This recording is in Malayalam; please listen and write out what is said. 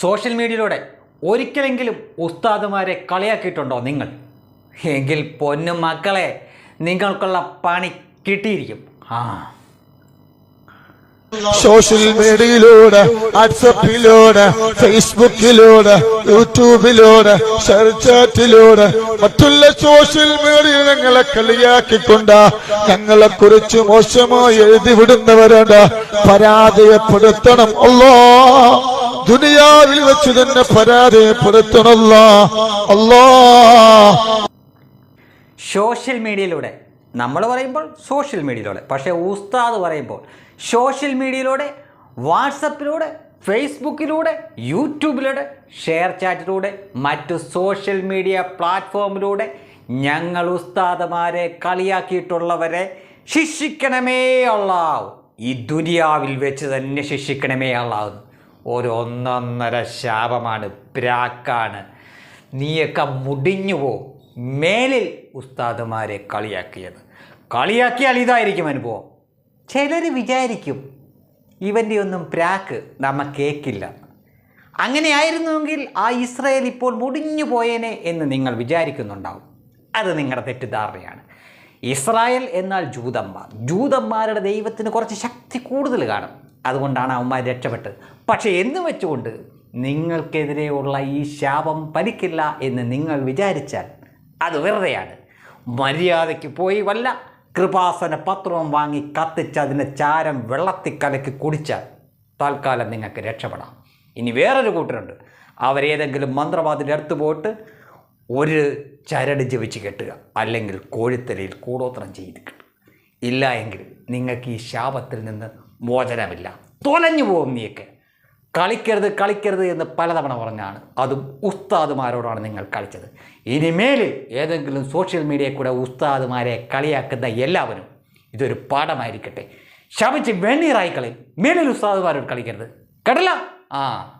സോഷ്യൽ മീഡിയയിലൂടെ ഒരിക്കലെങ്കിലും ഉസ്താദുമാരെ കളിയാക്കിയിട്ടുണ്ടോ നിങ്ങൾ? എങ്കിൽ പൊന്നു മക്കളെ നിങ്ങൾക്കുള്ള പണി കിട്ടിയിരിക്കും. ആ. സോഷ്യൽ മീഡിയയിലൂടെ വാട്സപ്പിലൂടെ ഫേസ്ബുക്കിലൂടെ യൂട്യൂബിലൂടെ ചാറ്റിലൂടെ മറ്റുള്ള സോഷ്യൽ മീഡിയ ഞങ്ങളെ കളിയാക്കിക്കൊണ്ട് ഞങ്ങളെ കുറിച്ച് മോശമായി എഴുതി വിടുന്നവരുണ്ട് പരാജയപ്പെടുത്തണം. അല്ലോ ദുനിയാവിൽ വെച്ച് തന്നെ പരാതിപ്പെടുത്തണല്ല അല്ലാ. സോഷ്യൽ മീഡിയയിലൂടെ നമ്മൾ പറയുമ്പോൾ സോഷ്യൽ മീഡിയയിലൂടെ പക്ഷേ ഉസ്താദ് പറയുമ്പോൾ സോഷ്യൽ മീഡിയയിലൂടെ വാട്സപ്പിലൂടെ ഫേസ്ബുക്കിലൂടെ യൂട്യൂബിലൂടെ ഷെയർ ചാറ്റിലൂടെ മറ്റു സോഷ്യൽ മീഡിയ പ്ലാറ്റ്ഫോമിലൂടെ ഞങ്ങൾ ഉസ്താദമാരെ കളിയാക്കിയിട്ടുള്ളവരെ ശിക്ഷിക്കണമേ അള്ളാവ് ഈ ദുനിയാവിൽ വെച്ച് തന്നെ ശിക്ഷിക്കണമേ അള്ളാവ് ഒരു ഒന്നൊന്നര ശാപമാണ് പ്രാക്കാണ്. നീയൊക്കെ മുടിഞ്ഞു പോവും മേലിൽ ഉസ്താദുമാരെ കളിയാക്കിയത്. കളിയാക്കിയാൽ ഇതായിരിക്കും അനുഭവം. ചിലർ വിചാരിക്കും ഇവന്റെ ഒന്നും പ്രാക്ക് നമ്മ കേക്കില്ല. അങ്ങനെയായിരുന്നുവെങ്കിൽ ആ ഇസ്രയേൽ ഇപ്പോൾ മുടിഞ്ഞു പോയേനെ എന്ന് നിങ്ങൾ വിചാരിക്കുന്നുണ്ടാവും. അത് നിങ്ങളുടെ തെറ്റിദ്ധാരണയാണ്. ഇസ്രായേൽ എന്നാൽ ജൂതന്മാർ. ജൂതന്മാരുടെ ദൈവത്തിന് കുറച്ച് ശക്തി കൂടുതൽ കാണും. അതുകൊണ്ടാണ് അവന്മാർ രക്ഷപ്പെട്ടത്. പക്ഷേ എന്ന് വെച്ചുകൊണ്ട് നിങ്ങൾക്കെതിരെയുള്ള ഈ ശാപം പലിക്കില്ല എന്ന് നിങ്ങൾ വിചാരിച്ചാൽ അത് വെറുതെയാണ്. മര്യാദയ്ക്ക് പോയി വല്ല കൃപാസന പത്രവും വാങ്ങി കത്തിച്ച് അതിന്റെ ചാരം വെള്ളത്തിൽ കലക്കി കുടിച്ചാൽ തൽക്കാലം നിങ്ങൾക്ക് രക്ഷപ്പെടാം. ഇനി വേറൊരു കൂട്ടരുണ്ട്. അവരേതെങ്കിലും മന്ത്രവാദിന്റെ അടുത്ത് പോയിട്ട് ഒരു ചരട് ജപിച്ച് കെട്ടുക അല്ലെങ്കിൽ കോഴിത്തലയിൽ കൂടോത്രം ചെയ്ത് കെട്ടുക. ഇല്ല എങ്കിൽ നിങ്ങൾക്ക് ഈ ശാപത്തിൽ നിന്ന് മോചനമില്ല. തൊലഞ്ഞു പോകും നീയൊക്കെ. കളിക്കരുത് കളിക്കരുത് എന്ന് പലതവണ പറഞ്ഞാണ്. അതും ഉസ്താദുമാരോടാണ് നിങ്ങൾ കളിച്ചത്. ഇനിമേൽ ഏതെങ്കിലും സോഷ്യൽ മീഡിയയിൽ കൂടെ ഉസ്താദുമാരെ കളിയാക്കുന്ന എല്ലാവരും ഇതൊരു പാഠമായിരിക്കട്ടെ. ശപിച്ച് വെണ്ണീറായി കളി. മേലിൽ ഉസ്താദുമാരോട് കളിക്കരുത്. കേട്ടല്ല? ആ.